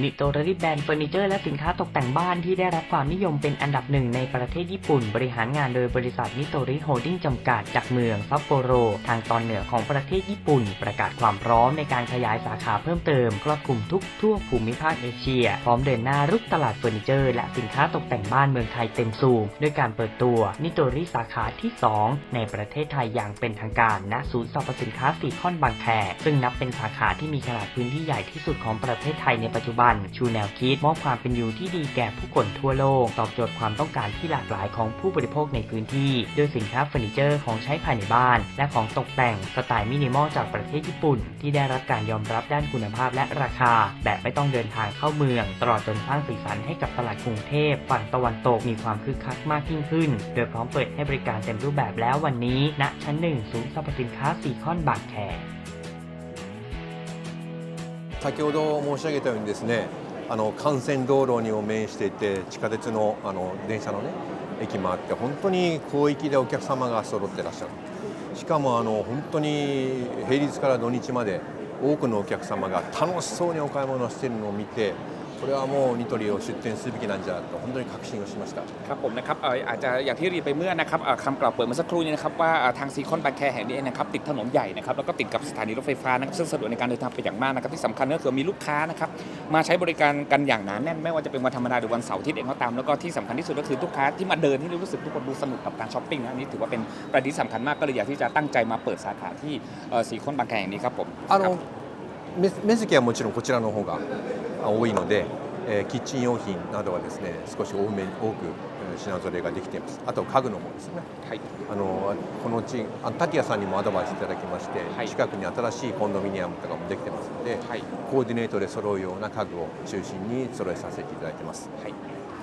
นิโตริแบรนด์เฟอร์นิเจอร์และสินค้าตกแต่งบ้านที่ได้รับความนิยมเป็นอันดับหนึ่งในประเทศญี่ปุ่น บริหารงานโดยบริษัทนิโตริโฮลดิ้งจำกัดจากเมืองซัปโปโร ทางตอนเหนือของประเทศญี่ปุ่น ประกาศความพร้อมในการขยายสาขาเพิ่มเติมครอบคลุมทุกทั่วภูมิภาคเอเชีย พร้อมเดินหน้ารุกตลาดเฟอร์นิเจอร์ และสินค้าตกแต่งบ้านเมืองไทยเต็มสูบด้วยการเปิดตัวนิโตริสาขาที่ 2 ในประเทศไทยอย่างเป็นทางการณศูนย์สรรพสินค้าซีคอนบางแคซึ่งนับเป็นสาขาที่มีขนาดพื้นที่ใหญ่ที่สุดของประเทศไทยในปัจจุบันชูแนวคิดมอบความเป็นอยู่ที่ดีแก่ผู้คนทั่วโลก ตอบโจทย์ความต้องการที่หลากหลายของผู้บริโภคในพื้นที่ด้วยสินค้าเฟอร์นิเจอร์ของใช้ภายในบ้าน และของตกแต่งสไตล์มินิมอลจากประเทศญี่ปุ่น ที่ได้รับการยอมรับด้านคุณภาพและราคา แบบไม่ต้องเดินทางเข้าเมือง ตลอดจนสร้างสีสันให้กับตลาดกรุงเทพฝั่งตะวันตกมีความคึกคักมากยิ่งขึ้น โดยพร้อมเปิดให้บริการเต็มรูปแบบแล้ววันนี้ณชั้นหนึ่งศูนย์สรรพสินค้าซีคอนบางแค 先ほど申し上げたようにですねあの幹線道路にも面していて地下鉄のあの電車のね駅もあって本当に広域でお客様が揃ってらっしゃる。しかもあの本当に平日から土日まで多くのお客様が楽しそうにお買い物をしているのを見てこれはもうニトリを出店するべきなんじゃと本当に確信をしました ครับผมนะครับเอ่ออาจจะอย่างที่เรียนไปเมื่อนะครับเอ่อคำกล่าวเปิดเมื่อสักครู่นี้นะครับว่าเอ่อทางซีคอนบางแคแห่งนี้เองนะครับติดถนนใหญ่นะครับแล้วก็ติดกับสถานีรถไฟฟ้านะครับซึ่งสะดวกในการเดินทางเป็นอย่างมากนะครับที่สำคัญก็คือมีลูกค้านะครับมาใช้บริการกันอย่างหนาแน่นไม่ว่าจะเป็นวันธรรมดาหรือวันเสาร์อาที่เองก็ตามแล้วก็ที่สำคัญที่สุดก็คือลูกค้าที่มาเดินที่รู้สึกทุกคนดูสนุกกับการช้อปปิ้งนะอันนี้ถือว่าเป็นประเด็นที่สำคัญมากก็เลยอยากที่จะตั้งใจมาเปิดสาขาที่เอ่อซีคอนบางแคแห่งนี้ครับผม あの面面積はもちろんこちらの方があ 多いので、えーキッチン用品などはですね少し多め多くえー品揃えができています。あと家具の方ですね。はい。あのこの地あ滝谷さんにもアドバイスいただきまして、はい。近くに新しいコンドミニアムとかもできてますので、はいコーディネートで揃うような家具を中心に揃えさせていただいてます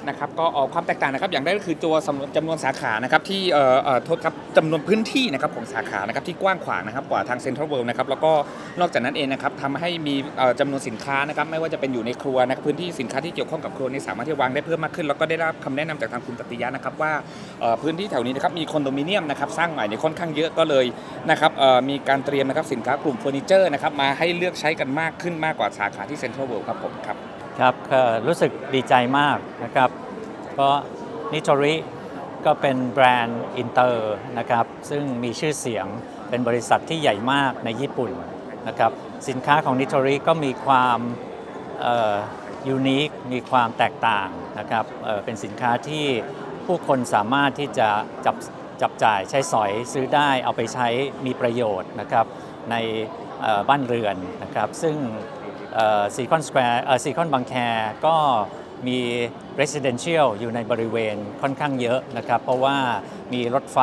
นะครับก็เอ่อความแตกต่างนะครับ อย่างแรกก็คือตัวจำนวนจำนวนสาขานะครับที่เอ่อเอ่อโทษครับจำนวนพื้นที่นะครับของสาขานะครับที่กว้างขวางนะครับกว่าทางเซ็นทรัลเวิลด์นะครับแล้วก็นอกจากนั้นเองนะครับทำให้มีเอ่อจำนวนสินค้านะครับไม่ว่าจะเป็นอยู่ในครัวนะครับพื้นที่สินค้าที่เกี่ยวข้องกับครัวนี่สามารถที่วางได้เพิ่มมากขึ้น แล้วก็ได้รับคำแนะนำจากทางคุณตติยะนะครับว่าเอ่อพื้นที่แถวนี้นะครับมีคอนโดมิเนียมนะครับสร้างใหม่เนี่ยค่อนข้างเยอะก็เลยนะครับเอ่อมีการเตรียมนะครับสินค้ากลุ่มเฟอร์นิเจอร์นะครับมาให้เลือกใช้กันมากขึ้นมากกว่าสาขาที่เซ็นทรัลเวิลด์ครับผมครับ ครับรู้สึกดีใจมากนะครับเพราะนิโตริก็เป็นแบรนด์อินเตอร์นะครับซึ่งมีชื่อเสียงเป็นบริษัทที่ใหญ่มากในญี่ปุ่นนะครับสินค้าของนิโตริก็มีความยูนิคมีความแตกต่างนะครับเเป็นสินค้าที่ผู้คนสามารถที่จะจับจับจ่ายใช้สอยซื้อได้เอาไปใช้มีประโยชน์นะครับในบ้านเรือนนะครับซึ่ง ซีคอนสแควร์ซีคอนบางแคก็มี residential อยู่ในบริเวณค่อนข้างเยอะนะครับ เพราะว่ามีรถไฟ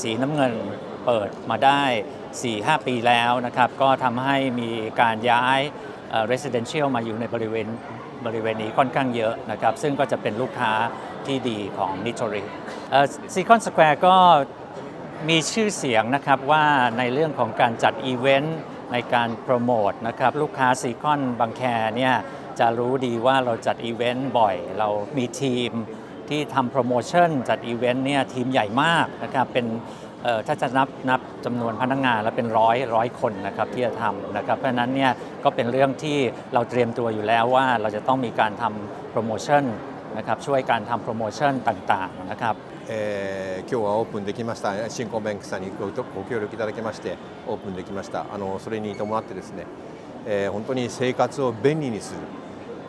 สีน้ำเงินเปิดมาได้ 4-5 ปีแล้วนะครับ ก็ทำให้มีการย้ายเอ่อ residential มาอยู่ในบริเวณบริเวณนี้ค่อนข้างเยอะนะครับ ซึ่งก็จะเป็นลูกค้าที่ดีของนิโ o ริซีคอนสแควร์ก็มีชื่อเสียงนะครับว่าในเรื่องของการจัดอีเวนต์ ในการโปรโมทนะครับลูกค้าซีคอนบางแคเนี่ยจะรู้ดีว่าเราจัดอีเวนต์บ่อย เรามีทีมที่ทำโปรโมชั่นจัดอีเวนต์เนี่ยทีมใหญ่มากนะครับเป็นถ้าจะนับนับจำนวนพนักงานแล้วเป็นร้อยร้อยคนนะครับที่จะทำนะครับเพราะนั้นเนี่ยก็เป็นเรื่องที่เราเตรียมตัวอยู่แล้วว่าเราจะต้องมีการทำโปรโมชั่นนะครับช่วยการทำโปรโมชั่นต่างๆนะครับ えー今日はオープンできました。新コンベンクさんにご協力いただきましてオープンできました。あのそれに伴ってですね、えー本当に生活を便利にする、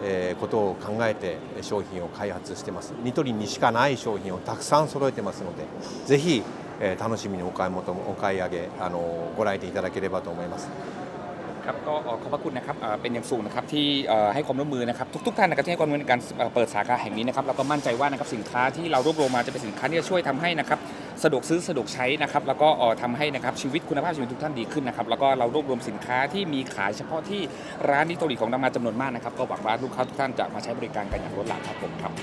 えーことを考えて商品を開発してます。ニトリにしかない商品をたくさん揃えてますのでぜひ、え楽しみにお買い物お買い上げあのご来店いただければと思います。 ครับก็อ่อขอบพระคุณนะครับเป็นอย่างสูงนะครับที่ให้ความร่วมมือนะครับทุกๆท่านนะครับที่ให้ความร่วมมือในการเปิดสาขาแห่งนี้นะครับแล้วก็มั่นใจว่านะครับสินค้าที่เรารวบรวมมาจะเป็นสินค้าที่จะช่วยทำให้นะครับสะดวกซื้อสะดวกใช้นะครับแล้วก็เอ่อทำให้นะครับชีวิตคุณภาพชีวิตทุกท่านดีขึ้นนะครับแล้วก็เรารวบรวมสินค้าที่มีขายเฉพาะที่ร้านนิโตริของเรามาจำนวนมากนะครับก็หวังว่าลูกค้าทุกท่านจะมาใช้บริการกันอย่างล้นหลามครับผมครับ